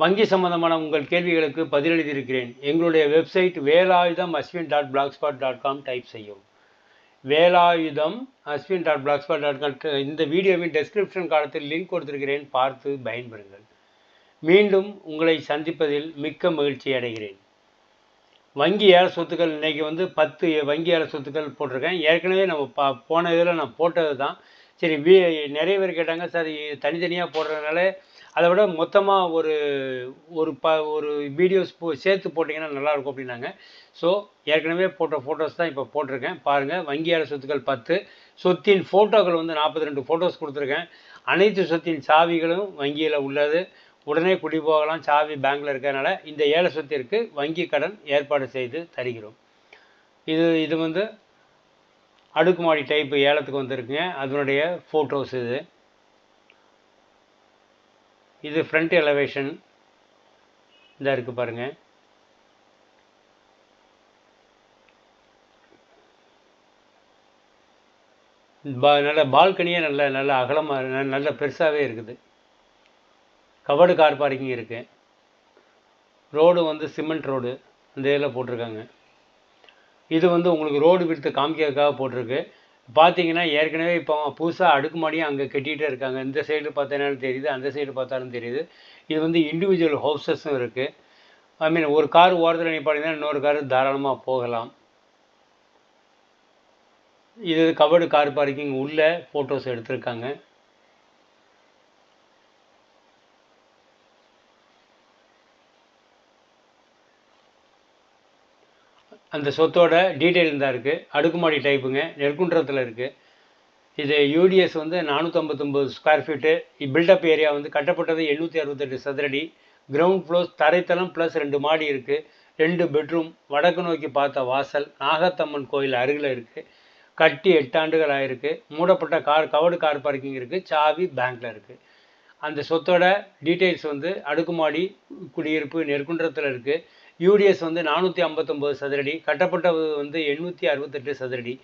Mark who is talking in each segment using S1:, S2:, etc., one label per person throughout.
S1: வங்கி சம்பந்தமான உங்கள் கேள்விகளுக்கு பதிலளித்திருக்கிறேன். எங்களுடைய website Velayudham Ashwin dot blogspot dot com type செய்யும் Velayudham Ashwin dot blogspot dot com இந்த வீடியோவின் டெஸ்கிரிப்ஷன் காலத்தில் லிங்க் கொடுத்திருக்கிறேன். பார்த்து பயன்பெறுங்கள். மீண்டும் உங்களை சந்திப்பதில் மிக்க மகிழ்ச்சி அடைகிறேன். வங்கி ஏல சொத்துக்கள் இன்றைக்கி வந்து பத்து வங்கி ஏல சொத்துக்கள் போட்டிருக்கேன். ஏற்கனவே நம்ம பா போன இதில் நான் போட்டது தான். சரி வீ நிறைய பேர் கேட்டாங்க சார் தனித்தனியாக போடுறதுனால அதை விட மொத்தமாக ஒரு ஒரு ப ஒரு வீடியோஸ் போ சேர்த்து போட்டிங்கன்னா நல்லாயிருக்கும் அப்படின்னாங்க. ஸோ ஏற்கனவே போட்ட ஃபோட்டோஸ் தான் இப்போ போட்டிருக்கேன். பாருங்கள் வங்கி ஏல சொத்துக்கள் பத்து சொத்தின் ஃபோட்டோக்கள் வந்து நாற்பத்தி ரெண்டு ஃபோட்டோஸ் கொடுத்துருக்கேன். அனைத்து சொத்தின் சாவிகளும் வங்கியில் உள்ளது. உடனே குடி போகலாம். சாவி பேங்க்கில் இருக்கிறதுனால இந்த ஏல சொத்திற்கு வங்கி கடன் ஏற்பாடு செய்து தருகிறோம். இது இது வந்து அடுக்குமாடி டைப்பு ஏலத்துக்கு வந்திருக்குங்க. அதனுடைய ஃபோட்டோஸ் இது. இது ஃப்ரண்ட் எலவேஷன் இந்த இருக்குது பாருங்கள் பா நல்ல பால்கனியே நல்ல நல்ல அகலமாக நல்ல பெருசாகவே இருக்குது. கவர்டு கார் பார்க்கிங் இருக்குது ரோடு வந்து சிமெண்ட் ரோடு. இந்த இதில் போட்டிருக்காங்க. இது வந்து உங்களுக்கு ரோடு விடுத்து காமிக்கிறதுக்காக போட்டிருக்கு. பார்த்தீங்கன்னா ஏற்கனவே இப்போ புதுசாக அடுக்குமாடியும் அங்கே கட்டிகிட்டே இருக்காங்க. இந்த சைடு பார்த்தீங்கன்னாலும் தெரியுது அந்த சைடு பார்த்தாலும் தெரியுது. இது வந்து இண்டிவிஜுவல் ஹவுசஸும் இருக்குது ஐ மீன் ஒரு கார் ஓரத்தில் நிப்பாட்டிங்கன்னா இன்னொரு கார் தாராளமாக போகலாம். இது கவர்டு கார் பார்க்கிங் உள்ளே ஃபோட்டோஸ் எடுத்திருக்காங்க. அந்த சொத்தோட டீட்டெயில் தான் இருக்குது அடுக்குமாடி டைப்புங்க நெற்குன்றத்தில் இருக்குது இது யூடிஎஸ் வந்து நானூற்றம்பத்தொம்பது square feet built up area வந்து கட்டப்பட்டது எண்ணூற்றி அறுபத்தெட்டு சதுரடி. கிரவுண்ட் ஃப்ளோர் தரைத்தளம் ப்ளஸ் ரெண்டு மாடி இருக்குது ரெண்டு பெட்ரூம் வடக்கு நோக்கி பார்த்த வாசல் நாகத்தம்மன் கோயில் அருகில் இருக்குது கட்டி எட்டாண்டுகள் ஆகிருக்கு மூடப்பட்ட கார் கவர்டு கார் பார்க்கிங் இருக்குது சாவி பேங்க்கில் இருக்குது அந்த சொத்தோட டீட்டெயில்ஸ் வந்து அடுக்குமாடி குடியிருப்பு நெற்குன்றத்தில் இருக்குது யூடிஎஸ் வந்து நானூற்றி ஐம்பத்தொம்போது சதுரடி கட்டப்பட்டது வந்து எண்ணூற்றி அறுபத்தெட்டு சதுரடி.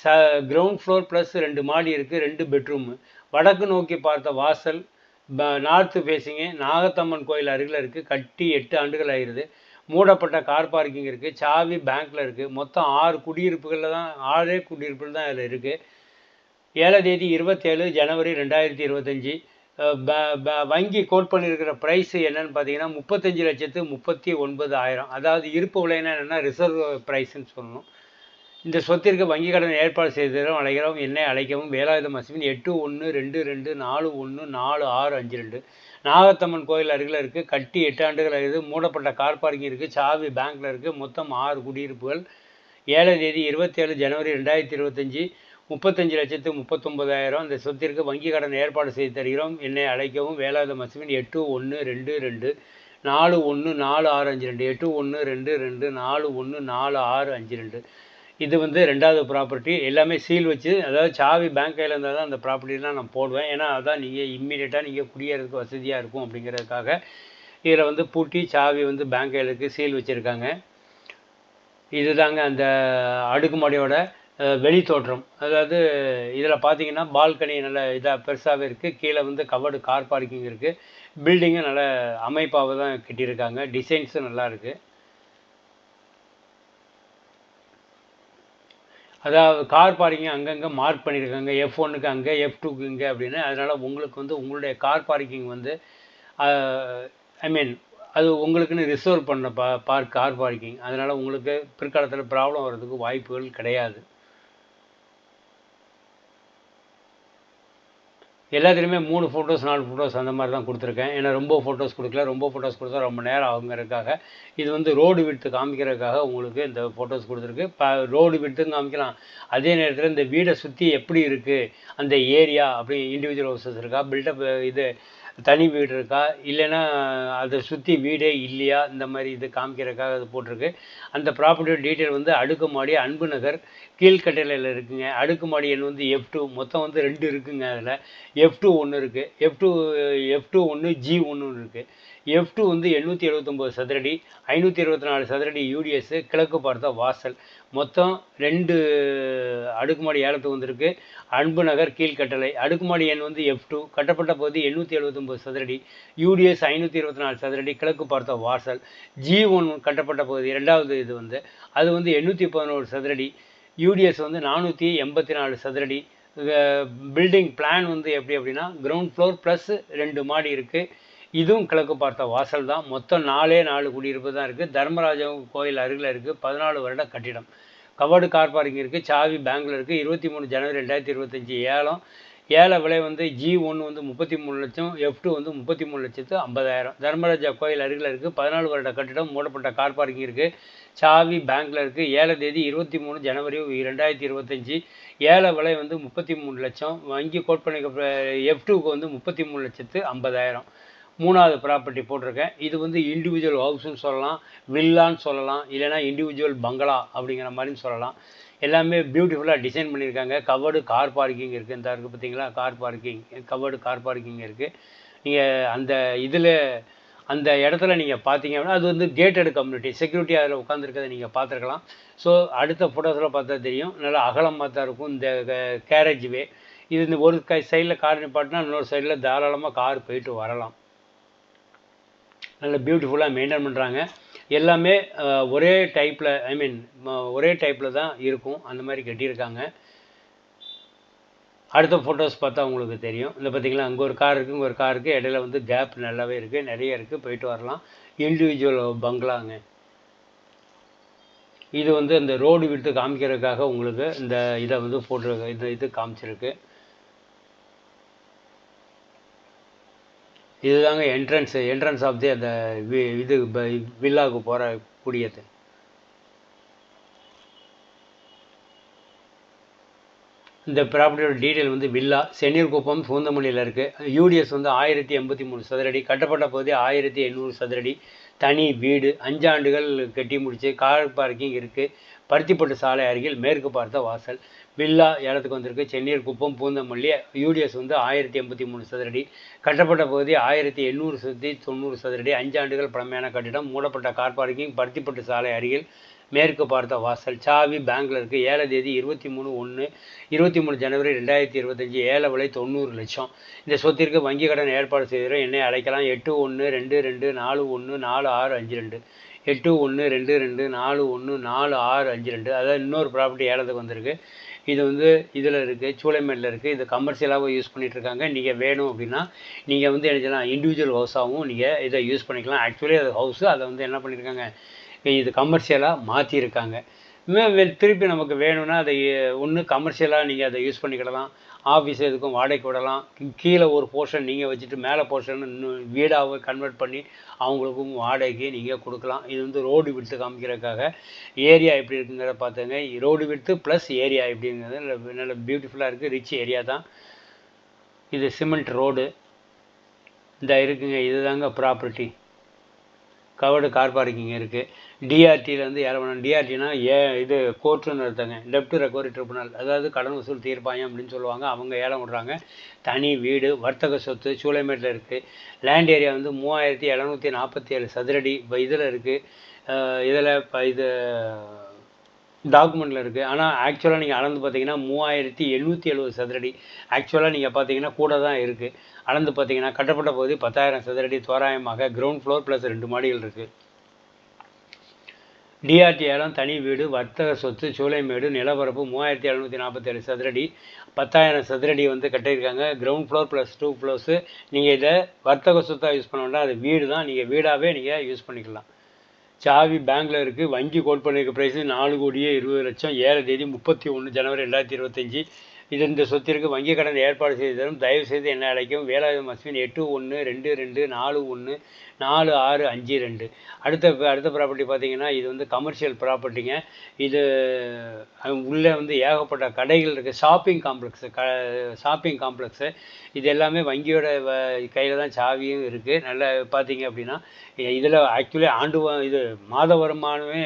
S1: ச கிரவுண்ட் ஃப்ளோர் ப்ளஸ் ரெண்டு மாடி இருக்குது ரெண்டு பெட்ரூமு வடக்கு நோக்கி பார்த்த வாசல் ப நார்த்து ஃபேஸிங்கு நாகத்தம்மன் கோயில் அருகில் இருக்குது கட்டி எட்டு ஆண்டுகள் ஆகிருது மூடப்பட்ட கார் பார்க்கிங் இருக்குது சாவி பேங்க்கில் இருக்குது மொத்தம் ஆறு குடியிருப்புகளில் தான் ஆறே குடியிருப்புகள் தான் அதில் இருக்குது ஏழாம் தேதி இருபத்தேழு ஜனவரி ரெண்டாயிரத்தி இருபத்தஞ்சி. வங்கி கோட் பண்ணியிருக்கிற ப்ரைஸ் என்னன்னு பார்த்தீங்கன்னா முப்பத்தஞ்சு லட்சத்து முப்பத்தி ஒன்பது ஆயிரம் அதாவது இருப்பு விலைன்னா என்னென்னா ரிசர்வ் ப்ரைஸ்ன்னு சொல்லணும். இந்த சொத்திற்கு வங்கி கடன் ஏற்பாடு செய்ததும் அழைக்கிறோம் என்னை அழைக்கவும் வேலாயுதம் அசிமின் எட்டு ஒன்று ரெண்டு ரெண்டு நாலு ஒன்று நாலு ஆறு அஞ்சு ரெண்டு. நாகத்தம்மன் கோயில் அருகில் இருக்குது கட்டி எட்டு ஆண்டுகள் இருக்குது மூடப்பட்ட கார் பார்க்கிங் இருக்குது சாவி பேங்க்கில் இருக்குது மொத்தம் ஆறு குடியிருப்புகள். ஏழாம் தேதி இருபத்தேழு ஜனவரி ரெண்டாயிரத்தி இருபத்தஞ்சி. முப்பத்தஞ்சு லட்சத்து முப்பத்தொம்பதாயிரம் இந்த சொத்திற்கு வங்கி கடன் ஏற்பாடு செய்து தருகிறோம். என்னை அழைக்கவும் வேலாயுதம் மசுவின் எட்டு ஒன்று ரெண்டு ரெண்டு நாலு ஒன்று நாலு ஆறு அஞ்சு ரெண்டு எட்டு ஒன்று ரெண்டு ரெண்டு நாலு ஒன்று நாலு ஆறு அஞ்சு ரெண்டு. இது வந்து ரெண்டாவது ப்ராப்பர்ட்டி. எல்லாமே சீல் வச்சு அதாவது சாவி பேங்க் கையில் இருந்தால் தான் அந்த ப்ராப்பர்ட்டிலாம் நான் போடுவேன். ஏன்னா அதான் நீங்கள் இம்மீடியட்டாக நீங்கள் குடியேறதுக்கு வசதியாக இருக்கும் அப்படிங்கிறதுக்காக இதில் வந்து பூட்டி சாவி வந்து பேங்க் கையிலுக்கு சீல் வச்சுருக்காங்க. இதுதாங்க அந்த அடுக்குமாடியோட வெளி தோற்றம். அதாவது இதில் பார்த்தீங்கன்னா பால்கனி நல்ல இதாக பெருசாகவே இருக்குது கீழே வந்து கவர்டு கார் பார்க்கிங் இருக்குது பில்டிங்கும் நல்ல அமைப்பாக தான் கட்டியிருக்காங்க. டிசைன்ஸும் நல்லா இருக்குது அதாவது கார் பார்க்கிங் அங்கங்கே மார்க் பண்ணியிருக்காங்க. எஃப் ஒன்றுக்கு அங்கே எஃப் டூக்கு இங்கே அப்படின்னு. அதனால் உங்களுக்கு வந்து உங்களுடைய கார் பார்க்கிங் வந்து ஐ மீன் அது உங்களுக்குன்னு ரிசர்வ் பண்ண பா பார்க் கார் பார்க்கிங். அதனால் உங்களுக்கு பிற்காலத்தில் ப்ராப்ளம் வர்றதுக்கு வாய்ப்புகள் கிடையாது. எல்லாத்துலேயுமே மூணு ஃபோட்டோஸ் நாலு ஃபோட்டோஸ் அந்த மாதிரி தான் கொடுத்துருக்கேன். ஏன்னா ரொம்ப ஃபோட்டோஸ் கொடுக்கல ரொம்ப ஃபோட்டோஸ் கொடுத்தா ரொம்ப நேரம் ஆகுங்கிறதுக்காக இது வந்து ரோடு விடுத்து காமிக்கிறதுக்காக உங்களுக்கு இந்த ஃபோட்டோஸ் கொடுத்துருக்கு. இப்போ ரோடு விடுத்தும் காமிக்கலாம். அதே நேரத்தில் இந்த வீடை சுற்றி எப்படி இருக்குது அந்த ஏரியா அப்படி இண்டிவிஜுவல் ஹவுசஸ் இருக்கா? பில்டப் இது தனி வீடு இருக்கா? இல்லைன்னா அதை சுற்றி வீடே இல்லையா? இந்த மாதிரி இது காமிக்கிறதுக்காக அது போட்டிருக்கு. அந்த ப்ராப்பர்ட்டியோட டீட்டெயில் வந்து அடுக்குமாடி அன்பு நகர் கீழ்கட்டளையில் இருக்குங்க. அடுக்குமாடி எண் வந்து எஃப் டூ மொத்தம் வந்து ரெண்டு இருக்குங்க அதில். எஃப் டூ ஒன்று இருக்குது எஃப் டூ எஃப் டூ ஒன்று ஜி ஒன்று இருக்குது எஃப் டூ வந்து எண்ணூற்றி எழுபத்தொம்போது சதுரடி ஐநூற்றி இருபத்தி நாலு சதுரடி யூடிஎஸ்ஸு கிழக்கு பார்த்த வாசல். மொத்தம் ரெண்டு அடுக்குமாடி ஏலத்துக்கு வந்திருக்கு. அன்பு நகர் கீழ்கட்டளை. அடுக்குமாடி எண் வந்து எஃப் டூ கட்டப்பட்ட பகுதி எண்ணூற்றி எழுபத்தொம்போது சதுரடி. யூடிஎஸ் ஐநூற்றி இருபத்தி நாலு சதுரடி. கிழக்கு பார்த்த வாசல். ஜி ஒன் கட்டப்பட்ட பகுதி ரெண்டாவது இது வந்து. அது வந்து எண்ணூற்றி பதினோரு சதுரடி. யூடிஎஸ் வந்து நானூற்றி எண்பத்தி நாலு சதுரடி. பில்டிங் பிளான் வந்து எப்படி அப்படின்னா கிரவுண்ட் ஃப்ளோர் ப்ளஸ் ரெண்டு மாடி இருக்குது இதுவும் கிழக்கு பார்த்த வாசல் தான். மொத்தம் நாலே நாலு குடியிருப்பு தான் இருக்குது தர்மராஜம் கோயில் அருகில் இருக்குது பதினாலு வருட கட்டிடம். கவர்டு கார் பார்க்கிங் இருக்குது சாவி பேங்க்கில் இருக்குது இருபத்தி மூணு ஜனவரி ரெண்டாயிரத்தி இருபத்தஞ்சி ஏலம். ஏழை விலை வந்து ஜி ஒன்று வந்து முப்பத்தி மூணு லட்சம். எஃப் டூ வந்து முப்பத்தி மூணு லட்சத்து ஐம்பதாயிரம். தர்மராஜா கோயில் அருகில் இருக்குது பதினாலு வருட கட்டிடம். மூடப்பட்ட கார் பார்க்கிங் இருக்குது சாவி பேங்க்கில் இருக்குது ஏழை தேதி இருபத்தி மூணு ஜனவரி ரெண்டாயிரத்தி இருபத்தஞ்சி. ஏழை விலை வந்து முப்பத்தி மூணு லட்சம். வங்கி கோட் பண்ணி எஃப் டூக்கு வந்து முப்பத்தி மூணு லட்சத்து ஐம்பதாயிரம். மூணாவது ப்ராப்பர்ட்டி போட்டிருக்கேன். இது வந்து இண்டிவிஜுவல் ஹவுஸ்ன்னு சொல்லலாம் வில்லான்னு சொல்லலாம் இல்லைனா இண்டிவிஜுவல் பங்களா அப்படிங்கிற மாதிரின்னு சொல்லலாம். எல்லாமே பியூட்டிஃபுல்லாக டிசைன் பண்ணியிருக்காங்க. கவர்டு கார் பார்க்கிங் இருக்குது இந்த இருக்குது பார்த்தீங்களா? Car parking covered car parking இருக்குது நீங்கள் அந்த இதில் அந்த இடத்துல நீங்கள் பார்த்தீங்க அப்படின்னா அது வந்து கேட்டட் கம்யூனிட்டி செக்யூரிட்டி அதில் உட்காந்துருக்கதை நீங்கள் பார்த்துருக்கலாம். ஸோ அடுத்த ஃபோட்டோஸில் பார்த்தா தெரியும். நல்லா அகலமாக தான் இருக்கும். இந்த கேரேஜ் வே இது இந்த ஒரு கை சைடில் கார் நிப்பாட்டினா இன்னொரு சைடில் தாராளமாக கார் போயிட்டு வரலாம். நல்ல பியூட்டிஃபுல்லாக மெயின்டைன் பண்ணுறாங்க எல்லாமே ஒரே டைப்பில் ஐ மீன் ஒரே டைப்பில் தான் இருக்கும். அந்த மாதிரி கட்டியிருக்காங்க. அடுத்த ஃபோட்டோஸ் பார்த்தா உங்களுக்கு தெரியும். இந்த பார்த்தீங்களா அங்கே ஒரு கார் இருக்குது இங்கே ஒரு கார் இருக்குது இடையில வந்து கேப் நல்லாவே இருக்குது நிறைய இருக்குது போயிட்டு வரலாம். இண்டிவிஜுவல் பங்களாங்க இது வந்து இந்த ரோடு விட்டு காமிக்கிறதுக்காக உங்களுக்கு இந்த இதை வந்து ஃபோட்டோ இந்த இது காமிச்சிருக்கு. இதுதாங்க என்ட்ரன்ஸு என்ட்ரன்ஸ் ஆஃப் தி அந்த இது வில்லாவுக்கு போகிற கூடியது இந்த ப்ராப்பர்ட்டியோட டீட்டெயில் வந்து வில்லா சென்னீர்குப்பம் பூந்தமல்லியில் இருக்குது யூடிஎஸ் வந்து ஆயிரத்தி எண்பத்தி மூணு சதுரடி கட்டப்பட்ட பகுதி ஆயிரத்தி எண்ணூறு சதுரடி. தனி வீடு அஞ்சாண்டுகள் கட்டி முடிச்சு கார் பார்க்கிங் இருக்குது பருத்திப்பட்டு சாலை அருகில் மேற்கு பார்த்த வாசல். வில்லா ஏலத்துக்கு வந்திருக்கு. சென்னீர் குப்பம் பூந்தமல்லி யூடிஎஸ் வந்து ஆயிரத்தி எண்பத்தி மூணு சதுரடி. கட்டப்பட்ட பகுதி ஆயிரத்தி எண்ணூறு சதுரடி தொண்ணூறு சதுரடி. அஞ்சு ஆண்டுகள் பழமையான கட்டிடம். மூடப்பட்ட கார் பார்க்கிங் பருத்திப்பட்டு சாலை அருகில் மேற்கு பார்த்த வாசல். சாவி பேங்க்ல இருக்குது ஏழை தேதி இருபத்தி மூணு ஒன்று இருபத்தி மூணு ஜனவரி ரெண்டாயிரத்தி இருபத்தஞ்சி ஏழை விலை தொண்ணூறு லட்சம். இந்த சொத்திற்கு வங்கி கடன் ஏற்பாடு செய்கிறோம் என்னை அழைக்கலாம். எட்டு ஒன்று ரெண்டு ரெண்டு நாலு ஒன்று நாலு ஆறு அஞ்சு ரெண்டு. எட்டு ஒன்று ரெண்டு ரெண்டு நாலு ஒன்று நாலு ஆறு அஞ்சு ரெண்டு. அதாவது இன்னொரு ப்ராப்பர்ட்டி ஏலத்துக்கு வந்திருக்கு. இது வந்து இதில் இருக்குது சூளைமேட்டில் இருக்குது இது கமர்ஷியலாகவும் யூஸ் பண்ணிகிட்ருக்காங்க நீங்கள் வேணும் அப்படின்னா நீங்கள் வந்து என்ன செய்யலாம் இண்டிவிஜுவல் ஹவுஸாகவும் நீங்கள் இதை யூஸ் பண்ணிக்கலாம். ஆக்சுவலி அது ஹவுஸு அதை வந்து என்ன பண்ணியிருக்காங்க இது கமர்ஷியலாக மாற்றியிருக்காங்க திருப்பி நமக்கு வேணும்னா அதை ஒன்று கமர்ஷியலாக நீங்கள் அதை யூஸ் பண்ணிக்கிடலாம். ஆஃபீஸ் எதுக்கும் வாடகைக்கு விடலாம். கீழே ஒரு போர்ஷன் நீங்கள் வச்சுட்டு மேலே போர்ஷன் இன்னும் வீடாக கன்வெர்ட் பண்ணி அவங்களுக்கும் வாடகைக்கு நீங்கள் கொடுக்கலாம். இது வந்து ரோடு விடுத்து காமிக்கிறதுக்காக. ஏரியா எப்படி இருக்குங்கிறத பார்த்துங்க. ரோடு விடுத்து ப்ளஸ் ஏரியா எப்படிங்கிறது நல்ல பியூட்டிஃபுல்லாக இருக்குது ரிச் ஏரியா தான். இது சிமெண்ட் ரோடு இந்த இருக்குங்க. இதுதாங்க ப்ராப்பர்ட்டி கவர்டு கார் பார்க்கிங் இருக்குது டிஆர்டியில் வந்து பண்ணணும் டிஆர்டினா ஏ இது கோர்ட்டுன்னு ஒருத்தங்க டெப்ட் ரெக்கவரி ட்ரிபுனல். அதாவது கடன் வசூல் தீர்ப்பாயம் அப்படின்னு சொல்லுவாங்க. அவங்க ஏலம் விடுறாங்க. தனி வீடு வர்த்தக சொத்து சூளைமேட்டில் இருக்குது லேண்ட் ஏரியா வந்து மூவாயிரத்தி எழுநூற்றி நாற்பத்தி ஏழு சதுரடி இப்போ இதில் இருக்குது இதில் இப்போ இது டாக்குமெண்ட்டில் இருக்குது ஆனால் ஆக்சுவலாக நீங்கள் அளந்து பார்த்தீங்கன்னா மூவாயிரத்தி எழுநூற்றி எழுபது சதுரடி. ஆக்சுவலாக நீங்கள் பார்த்தீங்கன்னா கூட தான் இருக்குது அளந்து பார்த்தீங்கன்னா கட்டப்பட்ட பகுதி பத்தாயிரம் சதுரடி. தோராயமாக கிரவுண்ட் ஃப்ளோர் ப்ளஸ் ரெண்டு மாடிகள் இருக்குது டிஆர்டி ஏலம் தனி வீடு வர்த்தக சொத்து சூளைமேடு நிலப்பரப்பு மூவாயிரத்தி எழுநூற்றி நாற்பத்தேழு சதுரடி பத்தாயிரம் சதுரடி வந்து கட்டியிருக்காங்க. Ground floor plus two floors நீங்கள் இதை வர்த்தக சொத்தாக யூஸ் பண்ண வேண்டாம். அது வீடு தான் நீங்கள் வீடாகவே நீங்கள் யூஸ் பண்ணிக்கலாம். சாவி பேங்க்கில் இருக்குது வங்கி கோட் பண்ணியிருக்க ப்ரைஸு நாலு கோடியே இருபது லட்சம். ஏழு தேதி முப்பத்தி ஒன்று ஜனவரி ரெண்டாயிரத்தி இருபத்தஞ்சி இது இந்த சொத்திற்கு வங்கி கடன் ஏற்பாடு செய்து தரும். தயவுசெய்து என்ன அழைக்கும் வேலாயுதம் அஸ்வின் எட்டு ஒன்று ரெண்டு ரெண்டு நாலு ஒன்று நாலு ஆறு அஞ்சு ரெண்டு. அடுத்த அடுத்த ப்ராப்பர்ட்டி பார்த்தீங்கன்னா இது வந்து கமர்ஷியல் ப்ராப்பர்ட்டிங்க இது உள்ளே வந்து ஏகப்பட்ட கடைகள் இருக்குது ஷாப்பிங் காம்ப்ளெக்ஸு க ஷாப்பிங் காம்ப்ளெக்ஸு இது எல்லாமே வங்கியோட கையில் தான் சாவியும் இருக்குது நல்லா பார்த்தீங்க அப்படின்னா இதில் ஆக்சுவலி ஆண்டு இது மாத வருமானமே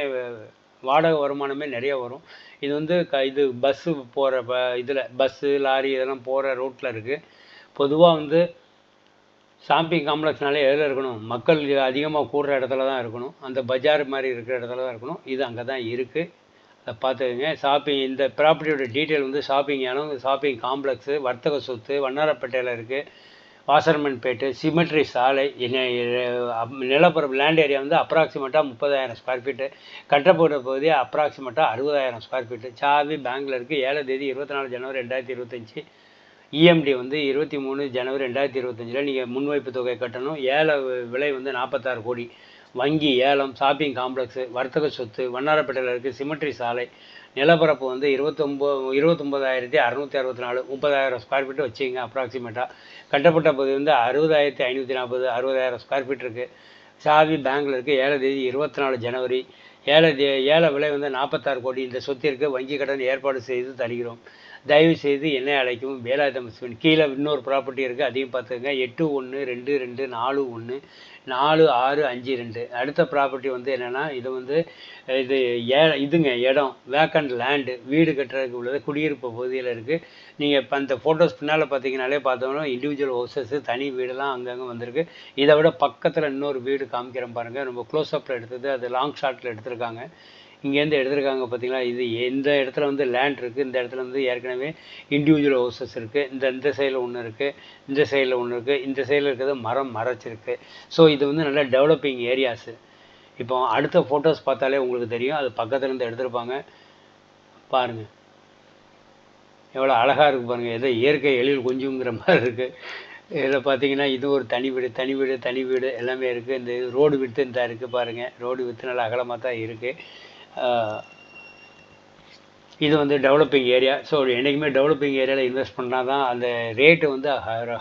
S1: வாடகை வருமானமே நிறைய வரும். இது வந்து க இது பஸ்ஸு போகிற ப இதில் பஸ்ஸு லாரி இதெல்லாம் போகிற ரோட்டில் இருக்குது பொதுவாக வந்து ஷாப்பிங் காம்ப்ளெக்ஸ்னாலே எதில் இருக்கணும்? மக்கள் அதிகமாக கூடுற இடத்துல தான் இருக்கணும். அந்த பஜார் மாதிரி இருக்கிற இடத்துல தான் இருக்கணும். இது அங்கே தான் இருக்குது அதை பார்த்துக்கோங்க. ஷாப்பிங் இந்த ப்ராப்பர்ட்டியோட டீட்டெயில் வந்து ஷாப்பிங் இடம் ஷாப்பிங் காம்ப்ளெக்ஸு வர்த்தக சொத்து வண்ணாரப்பேட்டையில் இருக்குது வாசர்மன்பேட்டு சிமெட்ரி சாலை அப்- நிலப்பரப்பு லேண்ட் ஏரியா வந்து அப்ராக்சிமேட்டாக முப்பதாயிரம் ஸ்கொயர் ஃபீட்டு கட்டப்பட்ட பகுதி அப்ராக்சிமேட்டாக அறுபதாயிரம் ஸ்கொயர் ஃபீட்டு சாவி பேங்கில் இருக்குது ஏழு தேதி இருபத்தி நாலு ஜனவரி ரெண்டாயிரத்தி இருபத்தஞ்சி இஎம்டி வந்து இருபத்தி மூணு ஜனவரி ரெண்டாயிரத்தி இருபத்தஞ்சில் நீங்கள் முன்வைப்பு தொகை கட்டணும் ஏழை விலை வந்து நாற்பத்தாறு கோடி வங்கி ஏலம் ஷாப்பிங் காம்ப்ளெக்ஸு வர்த்தக சொத்து வண்ணாரப்பேட்டையில் இருக்குது சிமெட்ரி சாலை நிலப்பரப்பு வந்து இருபத்தொம்போ இருபத்தொம்போதாயிரத்தி அறநூற்றி அறுபத்தி நாலு முப்பதாயிரம் ஸ்கொயர் ஃபீட் வச்சுங்க அப்ராக்சிமேட்டாக கட்டப்பட்ட பகுதி வந்து அறுபதாயிரத்தி ஐநூற்றி நாற்பது அறுபதாயிரம் ஸ்கொயர் ஃபீட் இருக்குது சாவி பேங்கில் இருக்குது ஏழை தேதி இருபத்தி நாலு ஜனவரி. ஏழை தே- விலை வந்து நாற்பத்தாறு கோடி. இந்த சொத்திற்கு வங்கி கடன் ஏற்பாடு செய்து தருகிறோம். தயவுசெய்து என்னை அழைக்கும் வேலாயுதம் சிவன் கீழே இன்னொரு ப்ராப்பர்ட்டி இருக்குது அதையும் பார்த்துக்கங்க. எட்டு ஒன்று ரெண்டு ரெண்டு நாலு ஒன்று நாலு ஆறு அஞ்சு ரெண்டு. அடுத்த ப்ராப்பர்ட்டி வந்து என்னென்னா இது வந்து இது ஏ இதுங்க இடம். வேக்கண்ட் லேண்டு வீடு கட்டுறதுக்கு உள்ளது. குடியிருப்பு பகுதியில் இருக்குது நீங்கள் இப்போ அந்த ஃபோட்டோஸ் பின்னால் பார்த்தீங்கனாலே பார்த்தோம்னா இண்டிவிஜுவல் ஹவுசஸ்ஸு தனி வீடெல்லாம் அங்கங்கே வந்திருக்கு. இதை விட பக்கத்தில் இன்னொரு வீடு காமிக்கிறேன் பாருங்கள் ரொம்ப க்ளோஸ்அப்பில் எடுத்தது. அது லாங் ஷாட்டில் எடுத்திருக்காங்க. இங்கேருந்து எடுத்திருக்காங்க பார்த்தீங்களா இது எந்த இடத்துல வந்து லேண்ட் இருக்குது இந்த இடத்துல வந்து ஏற்கனவே இண்டிவிஜுவல் ஹவுசஸ் இருக்குது இந்த இந்த சைடில் ஒன்று இருக்குது இந்த சைடில் ஒன்று இருக்குது இந்த சைடில் இருக்கிறது மரம் மறைச்சிருக்கு ஸோ இது வந்து நல்ல டெவலப்பிங் ஏரியாஸு இப்போ அடுத்த ஃபோட்டோஸ் பார்த்தாலே உங்களுக்கு தெரியும். அது பக்கத்துலேருந்து எடுத்திருப்பாங்க. பாருங்கள் எவ்வளோ அழகாக இருக்குது பாருங்கள் ஏதோ இயற்கை எழில் கொஞ்சங்கிற மாதிரி இருக்குது இதில் பார்த்தீங்கன்னா இது ஒரு தனி வீடு தனி வீடு தனி வீடு எல்லாமே இருக்குது இந்த ரோடு வித்து இந்த இருக்குது பாருங்கள் ரோடு வித்து நல்லா அகலமாக தான் இருக்குது இது வந்து டெவலப்பிங் ஏரியா ஸோ என்றைக்குமே டெவலப்பிங் ஏரியாவில் இன்வெஸ்ட் பண்ணால் தான் அந்த ரேட்டு வந்து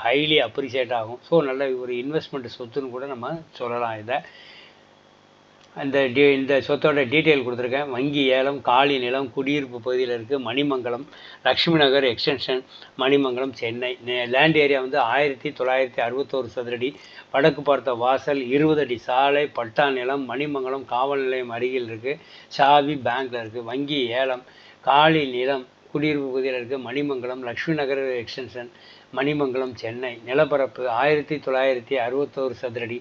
S1: ஹைலி அப்ரிஷியேட் ஆகும். ஸோ நல்ல ஒரு இன்வெஸ்ட்மெண்ட் சொத்துன்னு கூட நம்ம சொல்லலாம் இதை. அந்த டீ இந்த சொத்தோட டீட்டெயில் கொடுத்துருக்கேன். வங்கி ஏலம் காலி நிலம் குடியிருப்பு பகுதியில் இருக்குது Manimangalam Lakshmi Nagar extension Manimangalam Chennai. Land area வந்து ஆயிரத்தி தொள்ளாயிரத்தி அறுபத்தோரு சதுரடி. வடக்கு பார்த்த வாசல் இருபது அடி சாலை பட்டா நிலம் மணிமங்கலம் காவல் நிலையம் அருகில் இருக்குது சாவி பேங்க்கில் இருக்குது வங்கி ஏலம் காலி நிலம் குடியிருப்பு பகுதியில் இருக்குது மணிமங்கலம் லக்ஷ்மி நகர் எக்ஸ்டென்ஷன் மணிமங்கலம் சென்னை. நிலப்பரப்பு ஆயிரத்தி தொள்ளாயிரத்தி அறுபத்தோரு சதுரடி.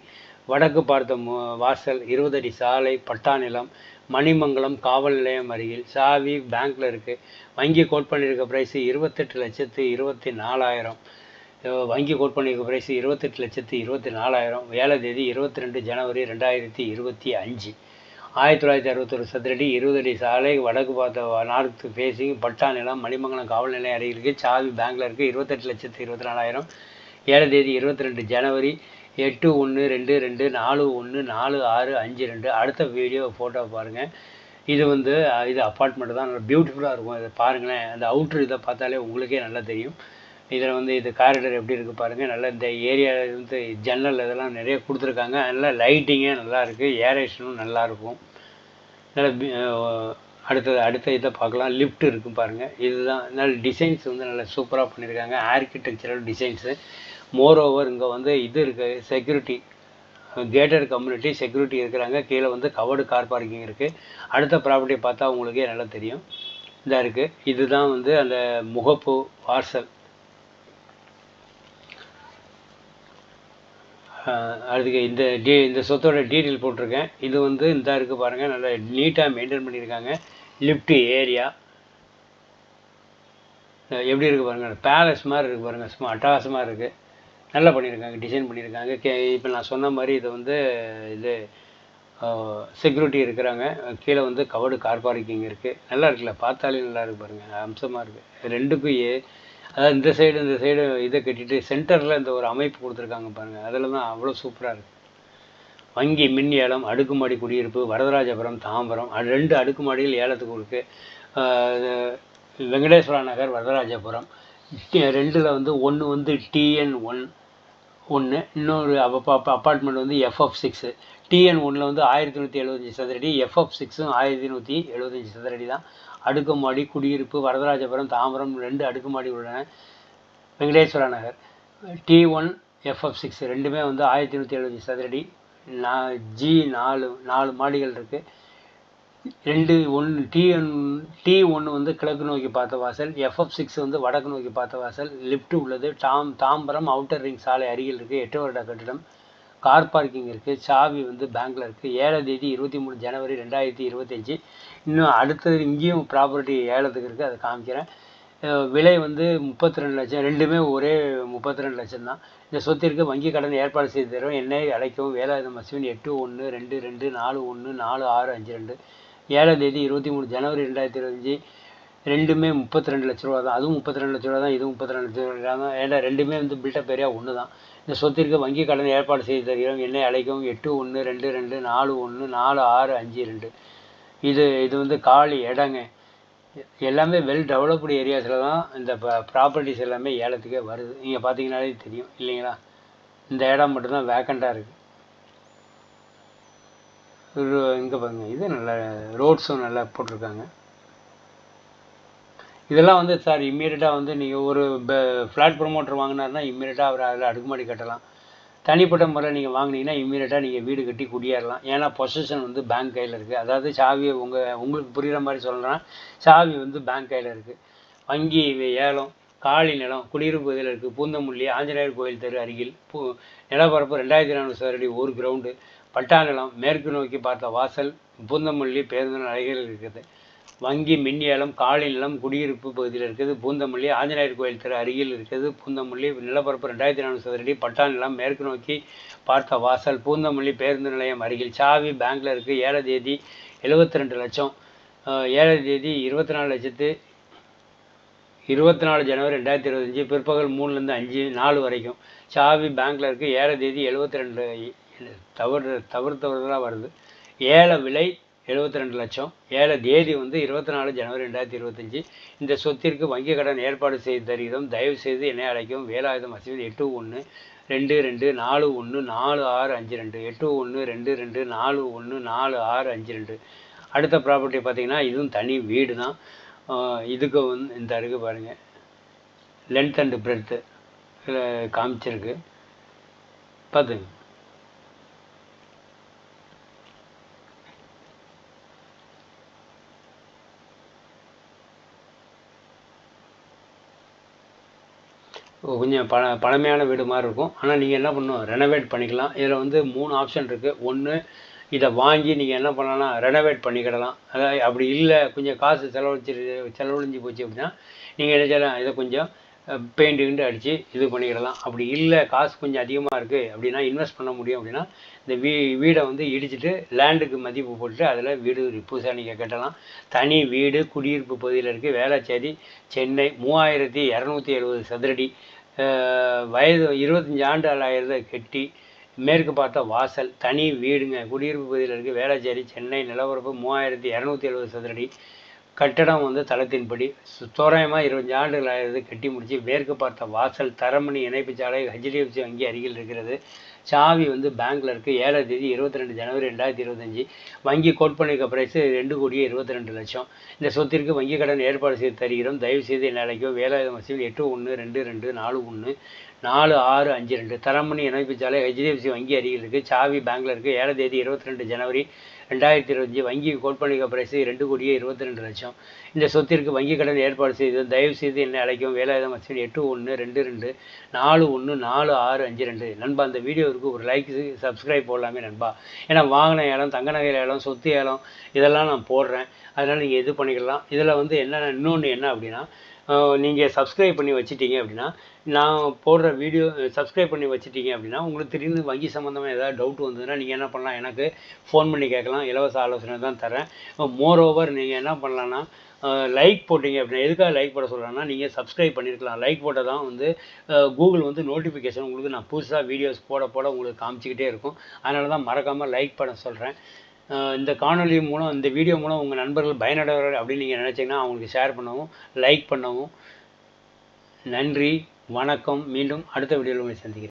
S1: வடக்கு பார்த்த வாசல் இருபது அடி சாலை பட்டா நிலம் மணிமங்கலம் காவல் நிலையம் அருகில் சாவி பேங்க்கில் இருக்குது வங்கி கோட் பண்ணியிருக்க ப்ரைஸு இருபத்தெட்டு லட்சத்து இருபத்தி நாலாயிரம். வங்கி கோட் பண்ணியிருக்க ப்ரைஸு இருபத்தெட்டு லட்சத்து இருபத்தி நாலாயிரம். வேலை தேதி இருபத்தி ரெண்டு ஜனவரி ரெண்டாயிரத்தி இருபத்தி அஞ்சு. ஆயிரத்தி தொள்ளாயிரத்தி அறுபத்தொரு சதுரடி இருபது அடி சாலை வடக்கு பார்த்த நார்த்து ஃபேஸிங் பட்டா நிலம் மணிமங்கலம் காவல் நிலையம் அருகில் இருக்குது சாவி பேங்க்கில் இருக்குது இருபத்தெட்டு லட்சத்து இருபத்தி நாலாயிரம். ஏழு தேதி இருபத்தி ரெண்டு ஜனவரி எட்டு ஒன்று ரெண்டு ரெண்டு நாலு ஒன்று நாலு ஆறு அஞ்சு ரெண்டு. அடுத்த வீடியோ ஃபோட்டோ பாருங்கள் இது வந்து இது அப்பார்ட்மெண்ட் தான். நல்லா பியூட்டிஃபுல்லாக இருக்கும். இதை பாருங்களேன். அந்த அவுட்ரு இதை பார்த்தாலே உங்களுக்கே நல்லா தெரியும். இதில் வந்து இது காரிடர் எப்படி இருக்குது பாருங்கள் நல்லா இந்த ஏரியா வந்து ஜன்னல் இதெல்லாம் நிறைய கொடுத்துருக்காங்க. நல்லா லைட்டிங்கே நல்லா இருக்குது ஏரேஷனும் நல்லா அடுத்தது அடுத்த இதை பார்க்கலாம். லிஃப்ட் இருக்கும் பாருங்கள் இதுதான். நல்ல டிசைன்ஸ் வந்து நல்லா சூப்பராக பண்ணியிருக்காங்க. ஆர்கிடெக்சரல் டிசைன்ஸு மோர் ஓவர் இங்கே வந்து இது இருக்குது செக்யூரிட்டி கேட்டட் கம்யூனிட்டி செக்யூரிட்டி இருக்கிறாங்க. கீழே வந்து கவர்டு கார் பார்க்கிங் இருக்குது அடுத்த ப்ராப்பர்ட்டி பார்த்தா உங்களுக்கே நல்லா தெரியும். இதாக இருக்குது இதுதான் வந்து அந்த முகப்பு வாசல் அதுக்கு இந்த டீ இந்த சொத்தோட டீட்டெயில் போட்டிருக்கேன். இது வந்து இந்த இருக்குது பாருங்கள் நல்லா நீட்டாக மெயின்டைன் பண்ணியிருக்காங்க. லிஃப்ட் ஏரியா எப்படி இருக்குது பாருங்கள் பேலஸ் மாதிரி இருக்குது பாருங்கள் சும்மா அட்டகாசமாக இருக்குது நல்லா பண்ணியிருக்காங்க டிசைன் பண்ணியிருக்காங்க கே இப்போ நான் சொன்ன மாதிரி இது வந்து இது செக்யூரிட்டி இருக்கிறாங்க. கீழே வந்து கவர்டு கார் பார்க்கிங் இருக்குது நல்லா இருக்குல்ல பார்த்தாலே நல்லா இருக்கு பாருங்கள் அம்சமாக இருக்குது ரெண்டுக்கும் ஏ அதாவது இந்த சைடு இந்த சைடு இதை கட்டிட்டு சென்டரில் இந்த ஒரு அமைப்பு கொடுத்துருக்காங்க பாருங்கள் அதில் தான் அவ்வளோ சூப்பராக இருக்குது வங்கி மின் ஏலம் அடுக்குமாடி குடியிருப்பு வரதராஜபுரம் தாம்பரம் ரெண்டு அடுக்குமாடிகள் ஏலத்துக்கு இருக்குது வெங்கடேஸ்வரா நகர் வரதராஜபுரம். ரெண்டில் வந்து ஒன்று வந்து டிஎன் ஒன் ஒன்று இன்னொரு அப்பார்ட்மெண்ட் வந்து எஃப்எஃப் சிக்ஸு டிஎன் ஒன்றில் வந்து ஆயிரத்தி நூற்றி எழுபத்தஞ்சி சதுரடி எஃப்எஃப் சிக்ஸும் ஆயிரத்தி நூற்றி எழுபத்தஞ்சி சதுரடி தான். அடுக்குமாடி குடியிருப்பு வரதராஜபுரம் தாம்பரம் ரெண்டு அடுக்குமாடி உள்ளன. Venkateswara Nagar. D one FF six ரெண்டுமே வந்து ஆயிரத்தி நூற்றி எழுபத்தஞ்சி சதுரடி. நான் ஜி நாலு நாலு மாடிகள் இருக்குது ரெண்டு ஒன்று டி டி ஒன்று வந்து கிழக்கு நோக்கி பார்த்த வாசல் எஃப்எஃப் சிக்ஸ் வந்து வடக்கு நோக்கி பார்த்த வாசல் லிஃப்ட் உள்ளது டாம் தாம்பரம் அவுட்டர் ரிங் சாலை அருகில் இருக்குது எட்டு வருட கட்டிடம் கார் பார்க்கிங் இருக்குது சாவி வந்து பேங்க்கில் இருக்குது ஏழாம் தேதி இருபத்தி மூணு ஜனவரி ரெண்டாயிரத்தி இருபத்தஞ்சி இன்னும் அடுத்தது இங்கேயும் ப்ராப்பர்ட்டி ஏலத்துக்கு இருக்குது அதை காமிக்கிறேன். விலை வந்து முப்பத்தி ரெண்டு லட்சம் ரெண்டுமே ஒரே முப்பத்தி ரெண்டு லட்சம் தான். இந்த சொத்திற்கு வங்கி கடன் ஏற்பாடு செய்து தரும் என்னை அழைக்கவும் வேலாயுதம் மசிவன் எட்டு ஒன்று ரெண்டு ரெண்டு நாலு ஒன்று நாலு ஆறு அஞ்சு ரெண்டு ஏழாம் தேதி இருபத்தி மூணு ஜனவரி ரெண்டாயிரத்தி இருபத்தஞ்சி ரெண்டுமே முப்பத்தி ரெண்டு லட்ச ரூபா தான். அதுவும் முப்பத்தி ரெண்டு லட்ச ரூபா தான் இதுவும் முப்பத்தி ரெண்டு லட்ச ரூபா தான். ஏன்னா ரெண்டுமே வந்து பில்டப் ஏரியா ஒன்று தான். இந்த சொத்திற்கு வங்கி கடன் ஏற்பாடு செய்து தருகிறோம். என்னை அழைக்கவும் எட்டு ஒன்று ரெண்டு ரெண்டு நாலு ஒன்று நாலு ஆறு அஞ்சு ரெண்டு. இது இது வந்து காலி இடங்க. எல்லாமே வெல் டெவலப்டு ஏரியாஸில் தான் இந்த ப்ராப்பர்ட்டிஸ் எல்லாமே ஏலத்துக்கே வருது. நீங்கள் பார்த்தீங்கன்னாலே தெரியும் இல்லைங்களா? இந்த இடம் மட்டும்தான் வேக்கண்ட்டாக இருக்குது இங்கே பாருங்க இது நல்ல ரோட்ஸும் நல்லா போட்டிருக்காங்க. இதெல்லாம் வந்து சார் இம்மீடியட்டாக வந்து நீங்கள் ஒரு ஃப்ளாட் ப்ரொமோட்டர் வாங்கினாருன்னா இம்மீடியட்டாக அவர் அதில் அடுக்குமாடி கட்டலாம். தனிப்பட்ட முறையில் நீங்கள் வாங்கினீங்கன்னா இம்மீடியட்டாக நீங்கள் வீடு கட்டி குடியேறலாம். ஏன்னா பொசிஷன் வந்து பேங்க் கையில் இருக்குது அதாவது சாவி உங்கள் உங்களுக்கு புரிகிற மாதிரி சொல்கிறேன் சாவி வந்து பேங்க் கையில் இருக்குது வங்கி ஏலம் காளி நிலம் குடியிருப்பு பகுதியில் இருக்குது பூந்தமல்லி ஆஞ்சநேயர் கோயில் தெரு அருகில் பூ நிலப்பரப்பு ரெண்டாயிரத்தி நானூறு சதுரடி ஒரு கிரவுண்டு பட்டா நிலம் மேற்கு நோக்கி பார்த்த வாசல் பூந்தமல்லி பேருந்து அருகில் இருக்குது. வங்கி மின்னியலம் ஏலம் காலி நிலம் குடியிருப்பு பகுதியில் இருக்குது. பூந்தமல்லி ஆஞ்சநேயர் கோயில் திரு அருகில் இருக்குது. பூந்தமல்லி நிலப்பரப்பு ரெண்டாயிரத்தி நானூறு சதுரடி பட்டா நிலம் மேற்கு நோக்கி பார்த்த வாசல் பூந்தமல்லி பேருந்து நிலையம் அருகில். சாவி பேங்க்கில் இருக்குது ஏழை தேதி எழுபத்தி ரெண்டு லட்சம் ஏழை தேதி இருபத்தி நாலு லட்சத்து இருபத்தி நாலு ஜனவரி ரெண்டாயிரத்தி இருபத்தஞ்சி பிற்பகல் மூணுலேருந்து அஞ்சு நாலு வரைக்கும். சாவி பேங்க்கில் இருக்குது ஏழை தேதி எழுபத்தி ரெண்டு தவறு தவறு தவறுதலாக வருது. ஏழை விலை எழுபத்தி ரெண்டு லட்சம். ஏழை தேதி வந்து இருபத்தி நாலு ஜனவரி ரெண்டாயிரத்தி இருபத்தஞ்சி. இந்த சொத்திற்கு வங்கி கடன் ஏற்பாடு செய்து தருகிறோம் தயவு செய்து என்னை அழைக்கவும். வேலாயுதம் வசதி எட்டு ஒன்று ரெண்டு ரெண்டு நாலு ஒன்று நாலு ஆறு அஞ்சு ரெண்டு. எட்டு ஒன்று ரெண்டு ரெண்டு நாலு ஒன்று நாலு ஆறு அஞ்சு ரெண்டு. அடுத்த ப்ராப்பர்ட்டி பார்த்தீங்கன்னா இதுவும் தனி வீடு தான். இதுக்கு வந்து இந்த அருகு பாருங்கள் லென்த் அண்டு பிரெத்து இதில் காமிச்சிருக்கு. பார்த்துங்க. கொஞ்சம் பழ பழமையான வீடு மாதிரி இருக்கும். ஆனால் நீங்கள் என்ன பண்ணணும் ரெனோவேட் பண்ணிக்கலாம். இதில் வந்து மூணு ஆப்ஷன் இருக்குது ஒன்று இதை வாங்கி நீங்கள் என்ன பண்ணலாம்னா ரெனோவேட் பண்ணிக்கிடலாம். அதாவது அப்படி இல்லை கொஞ்சம் காசு செலவழிச்சு செலவழிஞ்சு போச்சு அப்படின்னா நீங்கள் என்ன செய்யலாம்? இதை கொஞ்சம் பெயிண்ட் கிண்டு அடித்து இது பண்ணிக்கிடலாம். அப்படி இல்லை காசு கொஞ்சம் அதிகமாக இருக்குது அப்படின்னா இன்வெஸ்ட் பண்ண முடியும் அப்படின்னா இந்த வீ வீடை வந்து இடிச்சிட்டு லேண்டுக்கு மதிப்பு போட்டு அதில் வீடு புதுசாக நீங்கள் கட்டலாம். தனி வீடு குடியிருப்பு பகுதியில் இருக்குது வேளாச்சேரி சென்னை மூவாயிரத்தி இரநூத்தி எழுபது சதுரடி. வயது இருபத்தஞ்சி ஆண்டு ஆளாயிரத்தை கட்டி மேற்கு பார்த்த வாசல் தனி வீடுங்க குடியிருப்பு பகுதியில் இருக்குது வேளாச்சேரி சென்னை நிலவரப்பு மூவாயிரத்தி இரநூத்தி எழுபது சதுரடி. கட்டடம் வந்து தளத்தின்படி. சு- இருபஞ்சு ஆண்டுகள் ஆகிறது கட்டி முடித்து மேற்கு பார்த்த வாசல் தரமணி இணைப்பு சாலை ஹெச்டிஎஃப்சி வங்கி அருகில் இருக்கிறது. சாவி வந்து பேங்க்கில் இருக்குது ஏழாம் தேதி இருபத்தி ரெண்டு ஜனவரி ரெண்டாயிரத்தி இருபத்தஞ்சி. வங்கி கோட் பண்ணிக்க பிரைஸ் ரெண்டு கோடியே இருபத்தி ரெண்டு லட்சம். இந்த சொத்திற்கு வங்கி கடன் ஏற்பாடு செய்து தருகிறோம். தயவுசெய்து என்ன அழைக்கும் எட்டு ஒன்று ரெண்டு ரெண்டு நாலு ஒன்று நாலு ஆறு அஞ்சு ரெண்டு. தரமணி இணைப்பு சாலை ஹெச்டிஎஃப்சி வங்கி அருகில் இருக்குது சாவி பேங்க்கில் இருக்குது ஏழாம் தேதி இருபத்தி ரெண்டு ஜனவரி ரெண்டாயிரத்தி இருபத்தஞ்சி வங்கி கோட் பிரைஸு ரெண்டு கோடியே இருபத்தி ரெண்டு லட்சம். இந்த சொத்திற்கு வங்கிக் கடன் ஏற்பாடு செய்து தயவுசெய்து என்னை அழைக்கும் வேலாயுதம் மசீல் எட்டு ஒன்று ரெண்டு ரெண்டு நாலு ஒன்று நாலு ஆறு அஞ்சு ரெண்டு. நண்பா அந்த வீடியோவுக்கு ஒரு லைக் சப்ஸ்கிரைப் போடலாமே நண்பா. ஏன்னா வாங்கின ஏலம் தங்க நகை ஏலம் சொத்து ஏலம் இதெல்லாம் நான் போடுறேன். அதனால் நீங்கள் இது பண்ணிக்கலாம். இதில் வந்து என்னென்ன இன்னொன்று என்ன அப்படின்னா நீங்கள் சப்ஸ்கிரைப் பண்ணி வச்சுட்டீங்க அப்படின்னா நான் போடுற வீடியோ சப்ஸ்கிரைப் பண்ணி வச்சுட்டீங்க அப்படின்னா உங்களுக்கு திடீர்னு வங்கி சம்மந்தமாக ஏதாவது டவுட் வந்ததுன்னா நீங்கள் என்ன பண்ணலாம்? எனக்கு ஃபோன் பண்ணி கேட்கலாம். இலவச ஆலோசனை தான் தரேன் மோர் ஓவர் நீங்கள் என்ன பண்ணலான்னா லைக் போட்டீங்க அப்படின்னா எதுக்காக லைக் போட சொல்கிறேன்னா நீங்கள் சப்ஸ்கிரைப் பண்ணியிருக்கலாம் லைக் போட்டால் தான் வந்து கூகுள் வந்து நோட்டிஃபிகேஷன் உங்களுக்கு நான் புதுசாக வீடியோஸ் போட போட உங்களுக்கு காமிச்சிக்கிட்டே இருக்கும். அதனால தான் மறக்காமல் லைக் பண்ண சொல்கிறேன் இந்த காணொளி மூலம் இந்த வீடியோ மூலம் உங்கள் நண்பர்கள் பயனடைவார்கள் அப்படின்னு நீங்கள் நினச்சிங்கன்னா அவங்களுக்கு ஷேர் பண்ணவும் லைக் பண்ணவும். நன்றி வணக்கம். மீண்டும் அடுத்த வீடியோவில் உங்களை சந்திக்கிறேன்.